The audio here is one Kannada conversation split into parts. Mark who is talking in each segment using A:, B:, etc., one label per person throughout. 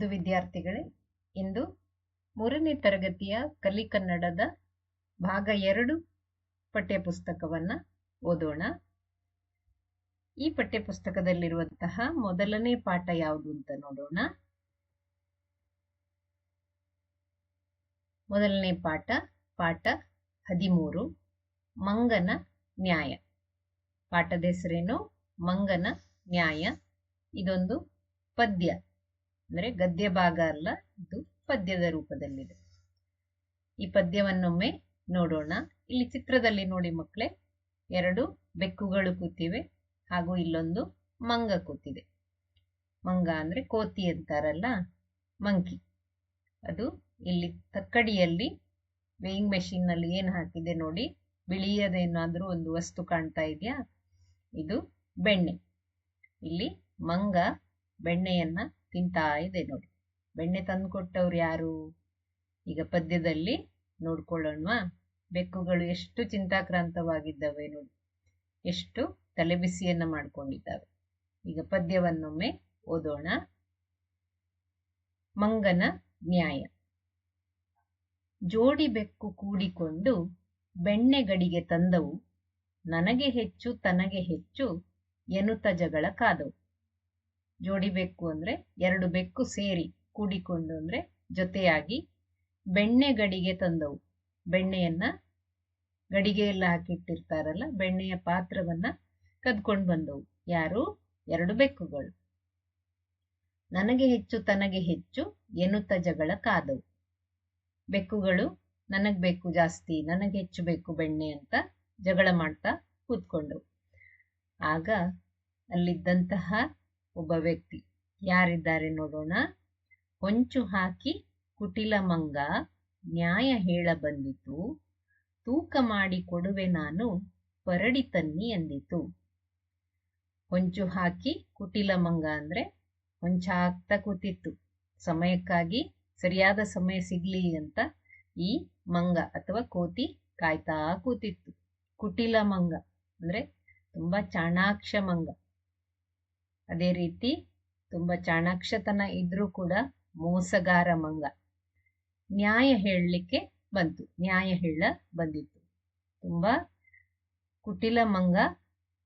A: ಮುದ್ದು ವಿದ್ಯಾರ್ಥಿಗಳೇ, ಇಂದು ಮೂರನೇ ತರಗತಿಯ ಕಲಿ ಕನ್ನಡದ ಭಾಗ ಎರಡು ಪಠ್ಯಪುಸ್ತಕವನ್ನ ಓದೋಣ. ಈ ಪಠ್ಯಪುಸ್ತಕದಲ್ಲಿರುವಂತಹ ಮೊದಲನೇ ಪಾಠ ಯಾವುದು ಅಂತ ನೋಡೋಣ. ಮೊದಲನೇ ಪಾಠ ಪಾಠ ಹದಿಮೂರು, ಮಂಗನ ನ್ಯಾಯ. ಪಾಠದ ಹೆಸರೇನು? ಮಂಗನ ನ್ಯಾಯ. ಇದೊಂದು ಪದ್ಯ. ಅಂದ್ರೆ ಗದ್ಯ ಭಾಗ ಅಲ್ಲ, ಇದು ಪದ್ಯದ ರೂಪದಲ್ಲಿದೆ. ಈ ಪದ್ಯವನ್ನೊಮ್ಮೆ ನೋಡೋಣ. ಇಲ್ಲಿ ಚಿತ್ರದಲ್ಲಿ ನೋಡಿ ಮಕ್ಕಳೇ, ಎರಡು ಬೆಕ್ಕುಗಳು ಕೂತಿವೆ ಹಾಗೂ ಇಲ್ಲೊಂದು ಮಂಗ ಕೂತಿದೆ. ಮಂಗ ಅಂದ್ರೆ ಕೋತಿ ಅಂತಾರಲ್ಲ, ಮಂಕಿ. ಅದು ಇಲ್ಲಿ ತಕ್ಕಡಿಯಲ್ಲಿ ವೇಯಿಂಗ್ ಮೆಷಿನ್ನಲ್ಲಿ ಏನು ಹಾಕಿದೆ ನೋಡಿ, ಬಿಳಿಯದೇನಾದ್ರೂ ಒಂದು ವಸ್ತು ಕಾಣ್ತಾ ಇದೆಯಾ? ಇದು ಬೆಣ್ಣೆ. ಇಲ್ಲಿ ಮಂಗ ಬೆಣ್ಣೆಯನ್ನ ತಿಂತಾ ಇದೆ ನೋಡಿ. ಬೆಣ್ಣೆ ತಂದುಕೊಟ್ಟವ್ರು ಯಾರು? ಈಗ ಪದ್ಯದಲ್ಲಿ ನೋಡ್ಕೊಳ್ಳೋಣವಾ? ಬೆಕ್ಕುಗಳು ಎಷ್ಟು ಚಿಂತಾಕ್ರಾಂತವಾಗಿದ್ದಾವೆ ನೋಡಿ. ಎಷ್ಟು ತಲೆಬಿಸಿಯನ್ನ ಮಾಡ್ಕೊಂಡಿದ್ದಾವೆ. ಈಗ ಪದ್ಯವನ್ನೊಮ್ಮೆ ಓದೋಣ. ಮಂಗನ ನ್ಯಾಯ. ಜೋಡಿ ಬೆಕ್ಕು ಕೂಡಿಕೊಂಡು ಬೆಣ್ಣೆ ಗಡಿಗೆ ತಂದವು. ನನಗೆ ಹೆಚ್ಚು ತನಗೆ ಹೆಚ್ಚು ಎನುತ ಜಗಳ ಕಾದವು. ಜೋಡಿ ಬೆಕ್ಕು ಅಂದ್ರೆ ಎರಡು ಬೆಕ್ಕು ಸೇರಿ ಕೂಡಿಕೊಂಡು ಅಂದರೆ ಜೊತೆಯಾಗಿ ಬೆಣ್ಣೆ ಗಡಿಗೆ ತಂದವು. ಬೆಣ್ಣೆಯನ್ನ ಗಡಿಗೆ ಎಲ್ಲ ಹಾಕಿಟ್ಟಿರ್ತಾರಲ್ಲ, ಬೆಣ್ಣೆಯ ಪಾತ್ರವನ್ನ ಕದ್ಕೊಂಡು ಬಂದವು. ಯಾರು? ಎರಡು ಬೆಕ್ಕುಗಳು. ನನಗೆ ಹೆಚ್ಚು, ತನಗೆ ಹೆಚ್ಚು ಎನ್ನುತ್ತ ಜಗಳ ಕಾದವು. ಬೆಕ್ಕುಗಳು ನನಗ್ ಬೇಕು ಜಾಸ್ತಿ, ನನಗೆ ಹೆಚ್ಚು ಬೇಕು ಬೆಣ್ಣೆ ಅಂತ ಜಗಳ ಮಾಡ್ತಾ ಕೂತ್ಕೊಂಡವು ಆಗ ಅಲ್ಲಿದ್ದಂತಹ ಒಬ್ಬ ವ್ಯಕ್ತಿ. ಯಾರಿದ್ದಾರೆ ನೋಡೋಣ. ಹೊಂಚು ಹಾಕಿ ಕುಟಿಲ ಮಂಗ, ನ್ಯಾಯ ಹೇಳ ಬಂದಿತು. ತೂಕ ಮಾಡಿ ಕೊಡುವೆ ನಾನು, ಪರಡಿ ತನ್ನಿ ಎಂದಿತು. ಹೊಂಚು ಹಾಕಿ ಕುಟಿಲ ಮಂಗ ಅಂದ್ರೆ ಹೊಂಚಾಗ್ತಾ ಕೂತಿತ್ತು. ಸಮಯಕ್ಕಾಗಿ ಸರಿಯಾದ ಸಮಯ ಸಿಗ್ಲಿ ಅಂತ ಈ ಮಂಗ ಅಥವಾ ಕೋತಿ ಕಾಯ್ತಾ ಕೂತಿತ್ತು. ಕುಟಿಲ ಮಂಗ ಅಂದ್ರೆ ತುಂಬಾ ಚಾಣಾಕ್ಷ ಮಂಗ. ಅದೇ ರೀತಿ ತುಂಬ ಚಾಣಾಕ್ಷತನ ಇದ್ರೂ ಕೂಡ ಮೋಸಗಾರ ಮಂಗ. ನ್ಯಾಯ ಹೇಳಲಿಕ್ಕೆ ಬಂತು, ನ್ಯಾಯ ಹೇಳ ಬಂದಿತ್ತು. ತುಂಬ ಕುಟಿಲ ಮಂಗ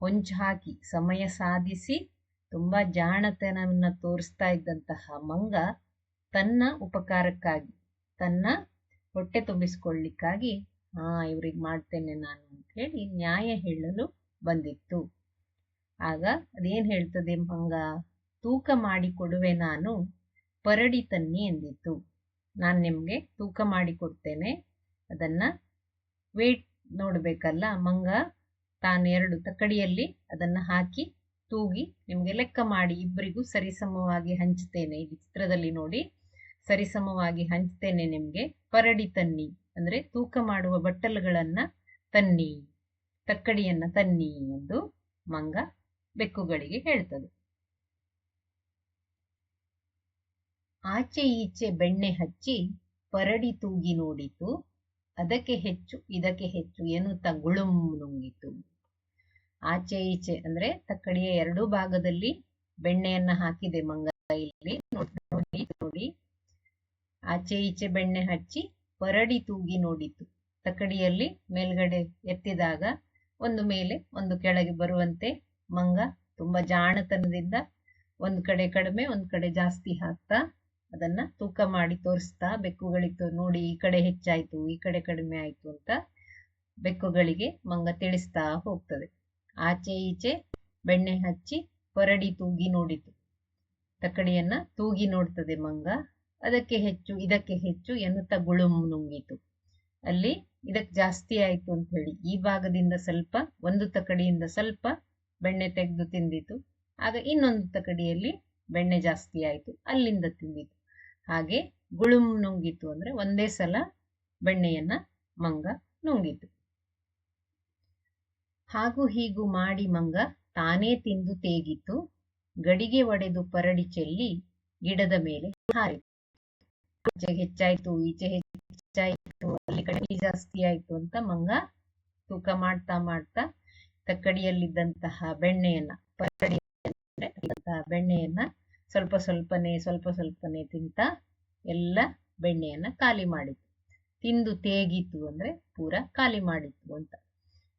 A: ಹೊಂಚು ಹಾಕಿ ಸಮಯ ಸಾಧಿಸಿ ತುಂಬ ಜಾಣತನವನ್ನು ತೋರಿಸ್ತಾ ಇದ್ದಂತಹ ಮಂಗ ತನ್ನ ಉಪಕಾರಕ್ಕಾಗಿ, ತನ್ನ ಹೊಟ್ಟೆ ತುಂಬಿಸ್ಕೊಳ್ಳಿಕ್ಕಾಗಿ, ಹಾ, ಇವ್ರಿಗೆ ಮಾಡ್ತೇನೆ ನಾನು ಅಂತ ಹೇಳಿ ನ್ಯಾಯ ಹೇಳಲು ಬಂದಿತ್ತು. ಆಗ ಅದೇನ್ ಹೇಳ್ತದೆ ಮಂಗ? ತೂಕ ಮಾಡಿ ಕೊಡುವೆ ನಾನು, ಪರಡಿ ತನ್ನಿ ಎಂದಿತ್ತು. ನಾನು ನಿಮಗೆ ತೂಕ ಮಾಡಿ ಕೊಡ್ತೇನೆ. ಅದನ್ನ ವೇಟ್ ನೋಡಬೇಕಲ್ಲ? ಮಂಗ, ತಾನು ಎರಡು ತಕ್ಕಡಿಯಲ್ಲಿ ಅದನ್ನ ಹಾಕಿ, ತೂಗಿ ನಿಮಗೆ ಲೆಕ್ಕ ಮಾಡಿ ಇಬ್ಬರಿಗೂ ಸರಿಸಮವಾಗಿ ಹಂಚ್ತೇನೆ. ಈ ಚಿತ್ರದಲ್ಲಿ ನೋಡಿ, ಸರಿಸಮವಾಗಿ ಹಂಚ್ತೇನೆ ನಿಮಗೆ ಪರಡಿ ತನ್ನಿ. ಅಂದ್ರೆ ತೂಕ ಮಾಡುವ ಬಟ್ಟಲುಗಳನ್ನು ತನ್ನಿ, ತಕ್ಕಡಿಯನ್ನ ತನ್ನಿ ಎಂದು ಮಂಗ ಬೆಕ್ಕುಗಳಿಗೆ ಹೇಳ್ತದೆ. ಆಚೆ ಈಚೆ ಬೆಣ್ಣೆ ಹಚ್ಚಿ ಪರಡಿ ತೂಗಿ ನೋಡಿತು. ಅದಕ್ಕೆ ಹೆಚ್ಚು, ಇದಕ್ಕೆ ಹೆಚ್ಚು ಎನ್ನುತ್ತಾ ಗುಳುಂ ನುಂಗಿತು. ಆಚೆ ಈಚೆ ಅಂದ್ರೆ ತಕ್ಕಡಿಯ ಎರಡೂ ಭಾಗದಲ್ಲಿ ಬೆಣ್ಣೆಯನ್ನ ಹಾಕಿದೆ ಮಂಗ ಇಲ್ಲಿ ನೋಡಿ ನೋಡಿ. ಆಚೆ ಈಚೆ ಬೆಣ್ಣೆ ಹಚ್ಚಿ ಪರಡಿ ತೂಗಿ ನೋಡಿತು. ತಕ್ಕಡಿಯಲ್ಲಿ ಮೇಲ್ಗಡೆ ಎತ್ತಿದಾಗ ಒಂದು ಮೇಲೆ ಒಂದು ಕೆಳಗೆ ಬರುವಂತೆ ಮಂಗ ತುಂಬಾ ಜಾಣತನದಿಂದ ಒಂದ್ ಕಡೆ ಕಡಿಮೆ, ಒಂದ್ ಕಡೆ ಜಾಸ್ತಿ ಹಾಕ್ತಾ ಅದನ್ನ ತೂಕ ಮಾಡಿ ತೋರಿಸ್ತಾ ಬೆಕ್ಕುಗಳಿಗೆ ನೋಡಿ ಈ ಕಡೆ ಹೆಚ್ಚಾಯ್ತು, ಈ ಕಡೆ ಕಡಿಮೆ ಆಯ್ತು ಅಂತ ಬೆಕ್ಕುಗಳಿಗೆ ಮಂಗ ತಿಳಿಸ್ತಾ ಹೋಗ್ತದೆ. ಆಚೆ ಈಚೆ ಬೆಣ್ಣೆ ಹಚ್ಚಿ ಹೊರಡಿ ತೂಗಿ ನೋಡಿತು. ತಕ್ಕಡಿಯನ್ನ ತೂಗಿ ನೋಡ್ತದೆ ಮಂಗ. ಅದಕ್ಕೆ ಹೆಚ್ಚು, ಇದಕ್ಕೆ ಹೆಚ್ಚು ಎನ್ನುತ್ತ ಗುಳುಂ ನುಂಗಿತು. ಅಲ್ಲಿ ಇದಕ್ಕೆ ಜಾಸ್ತಿ ಆಯ್ತು ಅಂತ ಹೇಳಿ ಈ ಭಾಗದಿಂದ ಸ್ವಲ್ಪ, ಒಂದು ತಕ್ಕಡಿಯಿಂದ ಸ್ವಲ್ಪ ಬೆಣ್ಣೆ ತೆಗೆದು ತಿಂದಿತು. ಆಗ ಇನ್ನೊಂದು ತಕಡಿಯಲ್ಲಿ ಬೆಣ್ಣೆ ಜಾಸ್ತಿ ಆಯ್ತು. ಅಲ್ಲಿಂದ ತಿಂದಿತು. ಹಾಗೆ ಗುಳುಂ ನುಂಗಿತು ಅಂದ್ರೆ ಒಂದೇ ಸಲ ಬೆಣ್ಣೆಯನ್ನ ಮಂಗ ನುಂಗಿತು. ಹಾಗೂ ಹೀಗೂ ಮಾಡಿ ಮಂಗ ತಾನೇ ತಿಂದು ತೇಗಿತು. ಗಡಿಗೆ ಒಡೆದು ಪರಡಿ ಚೆಲ್ಲಿ ಗಿಡದ ಮೇಲೆ ಹಾರಿತು. ಆಚೆ ಹೆಚ್ಚಾಯ್ತು, ಈಚೆ ಹೆಚ್ಚಾಯ್ತು, ಅಲ್ಲಿ ಕಡಿಮೆ ಜಾಸ್ತಿ ಆಯ್ತು ಅಂತ ಮಂಗ ತೂಕ ಮಾಡ್ತಾ ಮಾಡ್ತಾ ತಕ್ಕಡಿಯಲ್ಲಿದ್ದಂತಹ ಬೆಣ್ಣೆಯನ್ನ ಬೆಣ್ಣೆಯನ್ನ ಸ್ವಲ್ಪ ಸ್ವಲ್ಪನೇ ಸ್ವಲ್ಪ ಸ್ವಲ್ಪನೇ ತಿಂತ ಎಲ್ಲ ಬೆಣ್ಣೆಯನ್ನ ಖಾಲಿ ಮಾಡಿತು ತಿಂದು ತೇಗಿತು ಅಂದ್ರೆ ಪೂರ ಖಾಲಿ ಮಾಡಿತ್ತು ಅಂತ.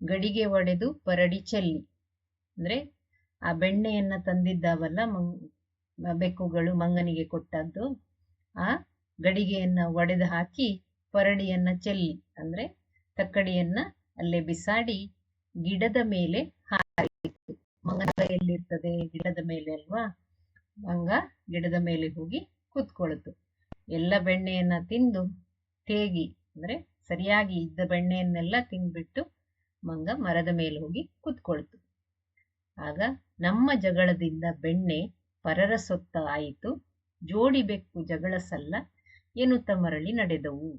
A: ಗಡಿಗೆ ಒಡೆದು ಪರಡಿ ಚೆಲ್ಲಿ, ಅಂದ್ರೆ ಆ ಬೆಣ್ಣೆಯನ್ನ ತಂದಿದ್ದಾವಲ್ಲ ಮಂಗ್, ಬೆಕ್ಕುಗಳು ಮಂಗನಿಗೆ ಕೊಟ್ಟದ್ದು, ಆ ಗಡಿಗೆಯನ್ನ ಒಡೆದು ಹಾಕಿ ಪರಡಿಯನ್ನ ಚೆಲ್ಲಿ, ಅಂದ್ರೆ ತಕ್ಕಡಿಯನ್ನ ಅಲ್ಲೇ ಬಿಸಾಡಿ ಗಿಡದ ಮೇಲೆ ಹಾರಿತು ಮಂಗನ ಎಲ್ಲಿರ್ತದೆ ಗಿಡದ ಮೇಲೆ ಅಲ್ವಾ? ಮಂಗ ಗಿಡದ ಮೇಲೆ ಹೋಗಿ ಕೂತ್ಕೊಳ್ತು ಎಲ್ಲ ಬೆಣ್ಣೆಯನ್ನ ತಿಂದು ತೇಗಿ, ಅಂದ್ರೆ ಸರಿಯಾಗಿ ಇದ್ದ ಬೆಣ್ಣೆಯನ್ನೆಲ್ಲ ತಿಂದ್ಬಿಟ್ಟು ಮಂಗ ಮರದ ಮೇಲೆ ಹೋಗಿ ಕೂತ್ಕೊಳ್ತು ಆಗ ನಮ್ಮ ಜಗಳದಿಂದ ಬೆಣ್ಣೆ ಪರರ ಸೊತ್ತ ಆಯಿತು. ಜೋಡಿ ಬೆಕ್ಕು ಜಗಳ ಸಲ್ಲ ಎನ್ನುತ್ತ ಮರಳಿ ನಡೆದವು.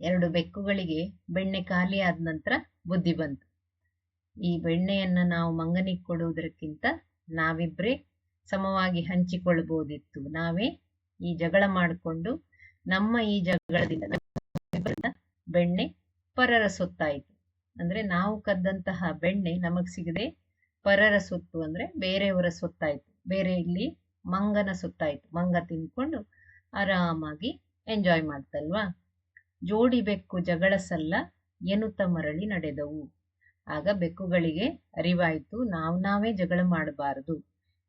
A: ಎರಡು ಬೆಕ್ಕುಗಳಿಗೆ ಬೆಣ್ಣೆ ಖಾಲಿ ನಂತರ ಬುದ್ಧಿ ಬಂತು. ಈ ಬೆಣ್ಣೆಯನ್ನು ನಾವು ಮಂಗನಿಗೆ ಕೊಡುವುದಕ್ಕಿಂತ ನಾವಿಬ್ಬರೇ ಸಮವಾಗಿ ಹಂಚಿಕೊಳ್ಳಬಹುದಿತ್ತು. ನಾವೇ ಈ ಜಗಳ ಮಾಡಿಕೊಂಡು ನಮ್ಮ ಈ ಜಗಳದಿಂದ ಬೆಣ್ಣೆ ಪರರ ಸೊತ್ತಾಯಿತು. ಅಂದ್ರೆ ನಾವು ಕದ್ದಂತಹ ಬೆಣ್ಣೆ ನಮಗ್ ಸಿಗದೆ ಪರರ ಸೊತ್ತು ಅಂದ್ರೆ ಬೇರೆಯವರ ಸೊತ್ತಾಯ್ತು. ಬೇರೆ ಇಲ್ಲಿ ಮಂಗನ ಸೊತ್ತಾಯ್ತು. ಮಂಗ ತಿನ್ಕೊಂಡು ಆರಾಮಾಗಿ ಎಂಜಾಯ್ ಮಾಡ್ತಲ್ವಾ? ಜೋಡಿ ಬೆಕ್ಕು ಜಗಳ ಸಲ್ಲ ಎನ್ನುತ್ತ ಮರಳಿ ನಡೆದವು. ಆಗ ಬೆಕ್ಕುಗಳಿಗೆ ಅರಿವಾಯಿತು, ನಾವು ನಾವೇ ಜಗಳ ಮಾಡಬಾರದು.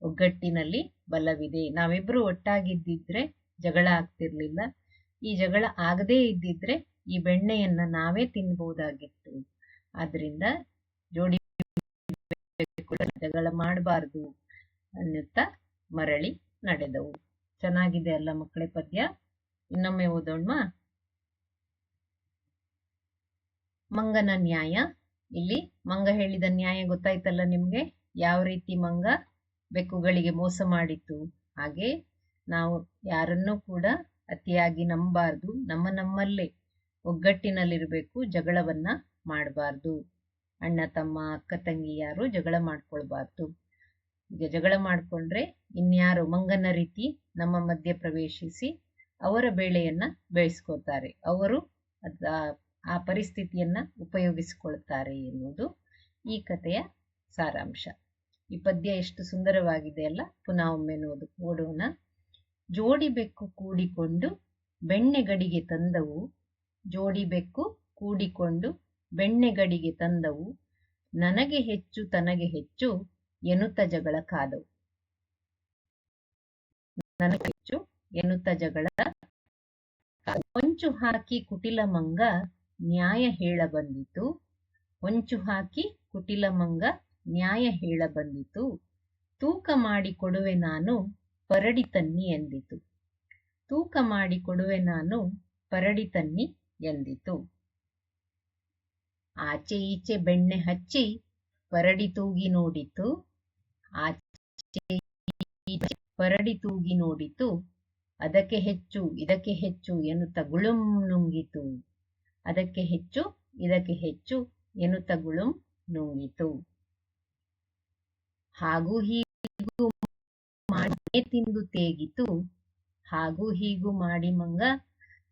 A: ಒಗ್ಗಟ್ಟಿನಲ್ಲಿ ಬಲವಿದೆ. ನಾವಿಬ್ರು ಒಟ್ಟಾಗಿದ್ದಿದ್ರೆ ಜಗಳ ಆಗ್ತಿರ್ಲಿಲ್ಲ. ಈ ಜಗಳ ಆಗದೇ ಇದ್ದಿದ್ರೆ ಈ ಬೆಣ್ಣೆಯನ್ನ ನಾವೇ ತಿನ್ಬಹುದಾಗಿತ್ತು. ಆದ್ರಿಂದ ಜೋಡಿ ಜಗಳ ಮಾಡಬಾರದು ಅನ್ನುತ್ತಾ ಮರಳಿ ನಡೆದವು. ಚೆನ್ನಾಗಿದೆ ಅಲ್ಲ ಮಕ್ಕಳ ಪದ್ಯ? ಇನ್ನೊಮ್ಮೆ ಓದೋಣ ಮಂಗನ ನ್ಯಾಯ. ಇಲ್ಲಿ ಮಂಗ ಹೇಳಿದ ನ್ಯಾಯ ಗೊತ್ತಾಯ್ತಲ್ಲ ನಿಮಗೆ? ಯಾವ ರೀತಿ ಮಂಗ ಬೆಕ್ಕುಗಳಿಗೆ ಮೋಸ ಮಾಡಿತ್ತು? ಹಾಗೆ ನಾವು ಯಾರನ್ನೂ ಕೂಡ ಅತಿಯಾಗಿ ನಂಬಾರ್ದು ನಮ್ಮ ನಮ್ಮಲ್ಲೇ ಒಗ್ಗಟ್ಟಿನಲ್ಲಿರಬೇಕು, ಜಗಳವನ್ನ ಮಾಡಬಾರ್ದು. ಅಣ್ಣ, ತಮ್ಮ, ಅಕ್ಕ, ತಂಗಿ ಯಾರು ಜಗಳ ಮಾಡ್ಕೊಳ್ಬಾರ್ದು. ಈಗ ಜಗಳ ಮಾಡ್ಕೊಂಡ್ರೆ ಇನ್ಯಾರು ಮಂಗನ ರೀತಿ ನಮ್ಮ ಮಧ್ಯೆ ಪ್ರವೇಶಿಸಿ ಅವರ ಬೇಳೆಯನ್ನ ಬೇಯಿಸ್ಕೋತಾರೆ ಅವರು ಅದ ಆ ಪರಿಸ್ಥಿತಿಯನ್ನು ಉಪಯೋಗಿಸಿಕೊಳ್ತಾರೆ ಎನ್ನುವುದು ಈ ಕಥೆಯ ಸಾರಾಂಶ. ಈ ಪದ್ಯ ಎಷ್ಟು ಸುಂದರವಾಗಿದೆ ಅಲ್ಲ? ಪುನಃ ಒಮ್ಮೆ ನೋದು ಓಡೋಣ. ಜೋಡಿ ಬೆಕ್ಕು ಕೂಡಿಕೊಂಡು ಬೆಣ್ಣೆಗಡಿಗೆ ತಂದವು. ಜೋಡಿ ಬೆಕ್ಕು ಕೂಡಿಕೊಂಡು ಬೆಣ್ಣೆಗಡಿಗೆ ತಂದವು. ನನಗೆ ಹೆಚ್ಚು, ತನಗೆ ಹೆಚ್ಚು ಎನ್ನುತ್ತ ಜಗಳ ಕಾದವು ನನಗೆ ಹೆಚ್ಚು ಎನ್ನುತ್ತ ಜಗಳ ಕೊಂಚು ಹಾಕಿ ಕುಟಿಲ ಮಂಗ ನ್ಯಾಯ ಹೇಳ ಬಂದಿತು ಹೊಂಚು ಹಾಕಿ ಕುಟಿಲಮಂಗ ನ್ಯಾಯ ಹೇಳ ಬಂದಿತು ತೂಕ ಮಾಡಿ ಕೊಡುವೆ ನಾನು ಪರಡಿ ತನ್ನಿ ಎಂದಿತು. ತೂಕ ಮಾಡಿ ಕೊಡುವೆ ನಾನು ಪರಡಿ ತನ್ನಿ ಎಂದಿತು. ಆಚೆ ಈಚೆ ಬೆಣ್ಣೆ ಹಚ್ಚಿ ಪರಡಿ ತೂಗಿ ನೋಡಿತು. ಆಚೆ ಪರಡಿ ತೂಗಿ ನೋಡಿತು. ಅದಕ್ಕೆ ಹೆಚ್ಚು, ಇದಕ್ಕೆ ಹೆಚ್ಚು ಎನ್ನುತ್ತ ಗುಳುಂ ನುಂಗಿತು. ಅದಕ್ಕೆ ಹೆಚ್ಚು, ಇದಕ್ಕೆ ಹೆಚ್ಚು ಎನ್ನುತ್ತಗಳು ನುಂಗಿತು. ಹಾಗೂ ಹೀಗೂ ಮಾಡಿ ತಿಂದು ತೇಗಿತು. ಹಾಗೂ ಹೀಗೂ ಮಾಡಿ ಮಂಗ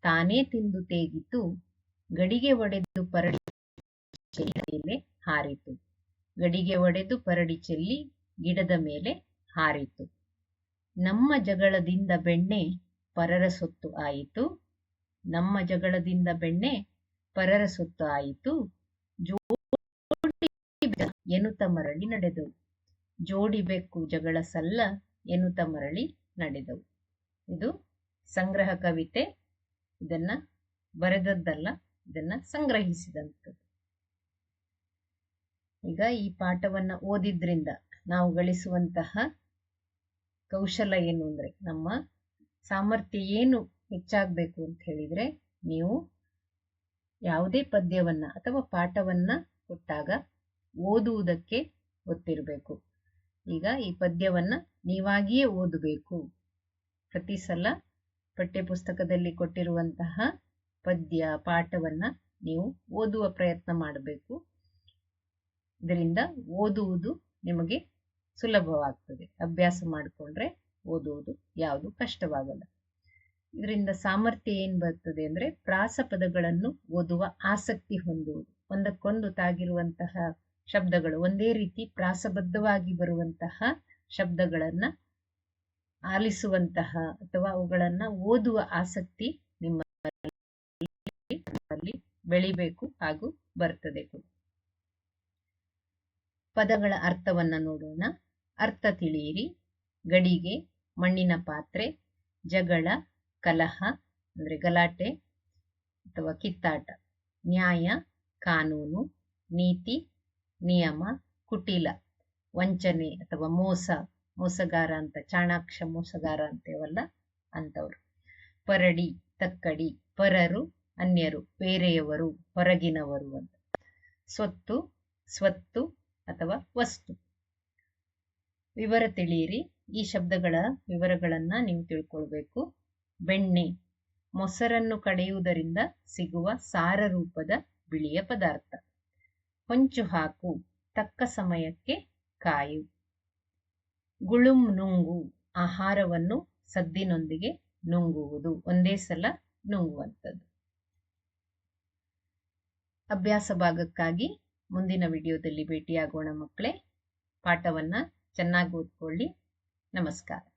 A: ತಾನೇ ತಿಂದು ತೇಗಿತು. ಗಡಿಗೆ ಒಡೆದು ಪರಡಿ ಮೇಲೆ ಹಾರಿತು. ಗಡಿಗೆ ಒಡೆದು ಪರಡಿ ಚೆಲ್ಲಿ ಗಿಡದ ಮೇಲೆ ಹಾರಿತು. ನಮ್ಮ ಜಗಳದಿಂದ ಬೆಣ್ಣೆ ಪರರ ಸೊತ್ತು ಆಯಿತು. ನಮ್ಮ ಜಗಳದಿಂದ ಬೆಣ್ಣೆ ಪರರ ಸುತ್ತಾಯಿತು ಜೋಡಿ ಎನ್ನುತ್ತ ಮರಳಿ ನಡೆದವು. ಜೋಡಿ ಬೆಕ್ಕು ಜಗಳ ಸಲ್ಲ ಎನ್ನುತ್ತ ಮರಳಿ ನಡೆದವು. ಇದು ಸಂಗ್ರಹ ಕವಿತೆ. ಇದನ್ನ ಬರೆದದ್ದಲ್ಲ, ಇದನ್ನ ಸಂಗ್ರಹಿಸಿದಂಥದ್ದು. ಈಗ ಈ ಪಾಠವನ್ನ ಓದಿದ್ರಿಂದ ನಾವು ಗಳಿಸುವಂತಹ ಕೌಶಲ ಏನು ಅಂದ್ರೆ ನಮ್ಮ ಸಾಮರ್ಥ್ಯ ಏನು ಹೆಚ್ಚಾಗಬೇಕು ಅಂತ ಹೇಳಿದ್ರೆ ನೀವು ಯಾವುದೇ ಪದ್ಯವನ್ನ ಅಥವಾ ಪಾಠವನ್ನ ಕೊಟ್ಟಾಗ ಓದುವುದಕ್ಕೆ ಗೊತ್ತಿರಬೇಕು ಈಗ ಈ ಪದ್ಯವನ್ನ ನೀವಾಗಿಯೇ ಓದಬೇಕು. ಪ್ರತಿ ಸಲ ಪಠ್ಯಪುಸ್ತಕದಲ್ಲಿ ಕೊಟ್ಟಿರುವಂತಹ ಪದ್ಯ, ಪಾಠವನ್ನ ನೀವು ಓದುವ ಪ್ರಯತ್ನ ಮಾಡಬೇಕು. ಇದರಿಂದ ಓದುವುದು ನಿಮಗೆ ಸುಲಭವಾಗ್ತದೆ. ಅಭ್ಯಾಸ ಮಾಡಿಕೊಂಡ್ರೆ ಓದುವುದು ಯಾವುದು ಕಷ್ಟವಾಗಲ್ಲ. ಇದರಿಂದ ಸಾಮರ್ಥ್ಯ ಏನ್ ಬರ್ತದೆ ಅಂದ್ರೆ ಪ್ರಾಸ ಪದಗಳನ್ನು ಓದುವ ಆಸಕ್ತಿ ಹೊಂದುವುದು. ಒಂದಕ್ಕೊಂದು ತಾಗಿರುವಂತಹ ಶಬ್ದಗಳು, ಒಂದೇ ರೀತಿ ಪ್ರಾಸಬದ್ಧವಾಗಿ ಬರುವಂತಹ ಶಬ್ದಗಳನ್ನ ಆಲಿಸುವಂತಹ ಅಥವಾ ಅವುಗಳನ್ನ ಓದುವ ಆಸಕ್ತಿ ನಿಮ್ಮ ಬೆಳಿಬೇಕು ಹಾಗೂ ಬರ್ತದೆ. ಪದಗಳ ಅರ್ಥವನ್ನ ನೋಡೋಣ. ಅರ್ಥ ತಿಳಿಯಿರಿ. ಗಡಿಗೆ, ಮಣ್ಣಿನ ಪಾತ್ರೆ, ಜಗಳ ಕಲಹ, ಅಂದ್ರೆ ಗಲಾಟೆ ಅಥವಾ ಕಿತ್ತಾಟ. ನ್ಯಾಯ, ಕಾನೂನು, ನೀತಿ, ನಿಯಮ, ಕುಟಿಲ. ವಂಚನೆ ಅಥವಾ ಮೋಸ, ಮೋಸಗಾರ ಅಂತ, ಚಾಣಾಕ್ಷ ಮೋಸಗಾರ ಅಂತೇವಲ್ಲ ಅಂತವ್ರು. ಪರಡಿ, ತಕ್ಕಡಿ, ಪರರು, ಅನ್ಯರು, ಬೇರೆಯವರು, ಹೊರಗಿನವರು ಅಂತ. ಸ್ವತ್ತು ಸ್ವತ್ತು ಅಥವಾ ವಸ್ತು. ವಿವರ ತಿಳಿಯಿರಿ. ಈ ಶಬ್ದಗಳ ವಿವರಗಳನ್ನ ನೀವು ತಿಳ್ಕೊಳ್ಬೇಕು. ಬೆಣ್ಣೆ. ಮೊಸರನ್ನು ಕಡೆಯುವುದರಿಂದ ಸಿಗುವ ಸಾರರೂಪದ ಬಿಳಿಯ ಪದಾರ್ಥ. ಹೊಂಚು ಹಾಕು. ತಕ್ಕ ಸಮಯಕ್ಕೆ ಕಾಯು. ಗುಳುಂ ನುಂಗು. ಆಹಾರವನ್ನು ಸದ್ದಿನೊಂದಿಗೆ ನುಂಗುವುದು. ಒಂದೇ ಸಲ ನುಂಗುವಂಥದ್ದು. ಅಭ್ಯಾಸ ಭಾಗಕ್ಕಾಗಿ ಮುಂದಿನ ವಿಡಿಯೋದಲ್ಲಿ ಭೇಟಿಯಾಗೋಣ ಮಕ್ಕಳೇ. ಪಾಠವನ್ನು ಚೆನ್ನಾಗಿ ಓದ್ಕೊಳ್ಳಿ. ನಮಸ್ಕಾರ.